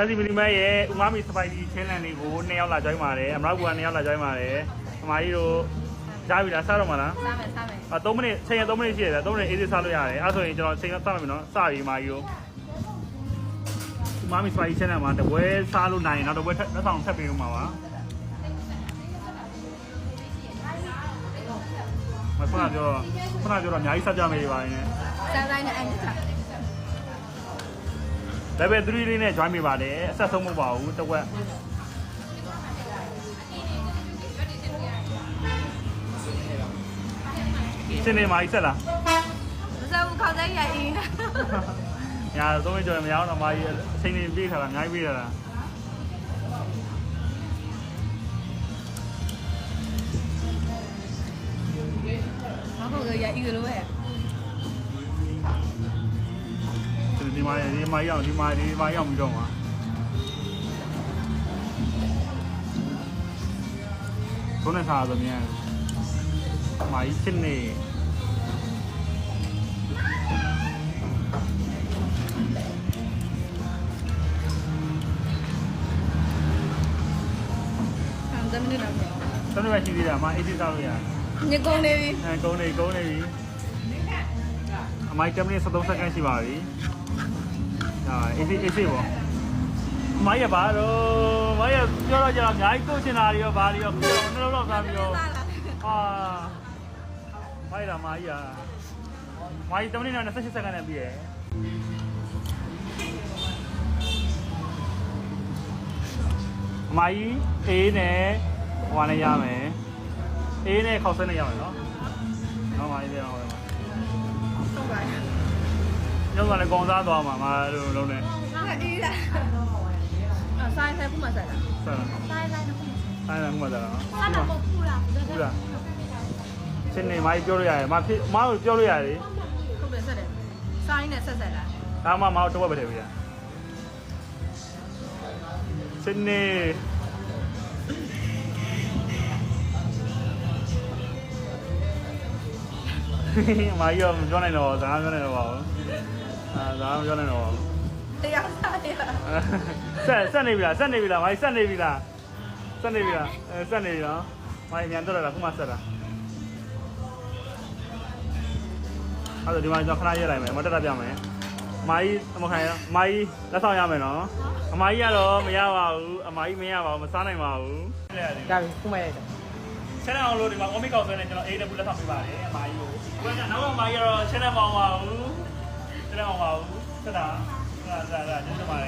ဒါစီမီလီမတ်ရဲ့ဥမာမီစပိုက်ဒီချင်းလန်လေးကိုနှစ်ယောက်လာကြိုင်းပါတယ်အမရကူကနှစ်ယောက်လာကြိုင်းပါတယ်အမကြီးတို့ကြားပြီလားစတော့မလားစားမယ်စားမယ်အ3မိနစ်ချိန်ရ3မိနစ်ရှိရတယ်3မိနစ်အေးသေးစားလို့ရတယ်အဲဆိုရင်ကျွန်တော်ချိန်စမယ်နော်စပြီအမကြီးတို့ဥမာမီစပိုက်ဒီချင်းလန်မှာတပွဲစားလို့နိုင်ရင်နောက်တပွဲထပ်တစ်ဆောင်ထပ်ပေးဦးမှာပါမဖနာပြောတော့ဖနာပြောတော့အများကြီးစကြမေးပါရင်စားတိုင်းနဲ့အဲ့ဒါ level 3လေးနဲ့ join ပေးပါတယ်အဆက်ဆုံးမဟုတ်ပါဘူးတစ်ဝက်စနေမှာကြီးဆက်လားမစားဘူးခေါင်းတိုင်းရိုက်အင်းညာသုံးမိကျော်ရမရအောင်တော့မာကြီးအချိန်လေးပြေးထားတာအများကြီးပြေးထားတာမဟုတ်ဘူးရိုက်အင်းလို့ပဲဒီ မှာဒီမှာရောက်ဒီမှာဒီမှာရောက်ပြီးတော့မှာသုံးနေထားဆိုမြန်မာကြီးချင်းနေဆမ်10မိနစ်တော့ပြောသုံးနေပဲရှိသေးတယ်အမအေးသေးစားလို့ရတယ်ညကုန်နေပြီအဲကုန်းနေကုန်းနေပြီအမိုက်10မိနစ်73စက္ကန့်ရှိပါပြီ ဟာအေးစေးအေးစေးပေါ့အမိုက်ရပါတော့မိုက်ရပြောတော့ကြတော့အများကြီးကိုချင်တာတွေရောဘာတွေရောကိုနှလုံးလောက်သားပြီးတော့ဟာမိုက်လာမိုက်ရမိုက်10မိနစ်နဲ့28စက္ကန့်နဲ့ပြီးရယ်အမိုက်အေးနဲ့ဟိုနဲ့ရမယ်အေးနဲ့ခောက်ဆဲနဲ့ရမယ်နော်နော်မိုက်ပြန်အောင်ပါဟုတ်ပါ ညောင်းကလည်းကောင်းစားသွားမှာငါတို့လုံးနဲ့အေးလားအဆိုင်ဆိုင်ခုမှဆက်တာဆက်လာဆိုင်ဆိုင်ခုမှဆိုင်လာခုမှဆက်လာနော်ဆက်တာမဟုတ်ဘူးလားဟုတ်လားချင်းနေမိုင်းပြောလို့ရတယ်မဖြစ်မတို့ပြောလို့ရတယ်ဟုတ်တယ်ဆက်တယ်ဆိုင်နဲ့ဆက်ဆက်တာဒါမှမတော့တော့ပဲထည့်ပြရချင်းနေမာကြီးရောမပြောနိုင်တော့ဇာတ်ပြောနိုင်တော့ပါဘူး အာဇာတ်မပြောနိုင်တော့ပါဘူးတရားစားရဆက်ဆက်နေပြီလားဆက်နေပြီလားမိုင်းဆက်နေပြီလားဆက်နေပြီလားအဲဆက်နေပြီနော်မိုင်းမြန်တော့လာခုမှဆက်တာအဲ့ဒါဒီမှာကျွန်တော်ခဏရက်လိုက်မယ်မတက်တာပြမယ်အမကြီးအမခံရအမကြီးလက်ဆောင်ရမယ်နော်အမကြီးကတော့မရပါဘူးအမကြီးမရပါဘူးမစားနိုင်ပါဘူးဒါပြီခုမှရိုက်တယ်ချန်နယ်အောင်လို့ဒီမှာ comic ကောက်ဆွဲနေကျွန်တော် AW လက်ဆောင်ပေးပါတယ်အမကြီးကိုဘယ်ကနောက်အမကြီးကတော့ channel မအောင်ပါဘူး channel မအောင်ပါဘူးဆက်တာဆက်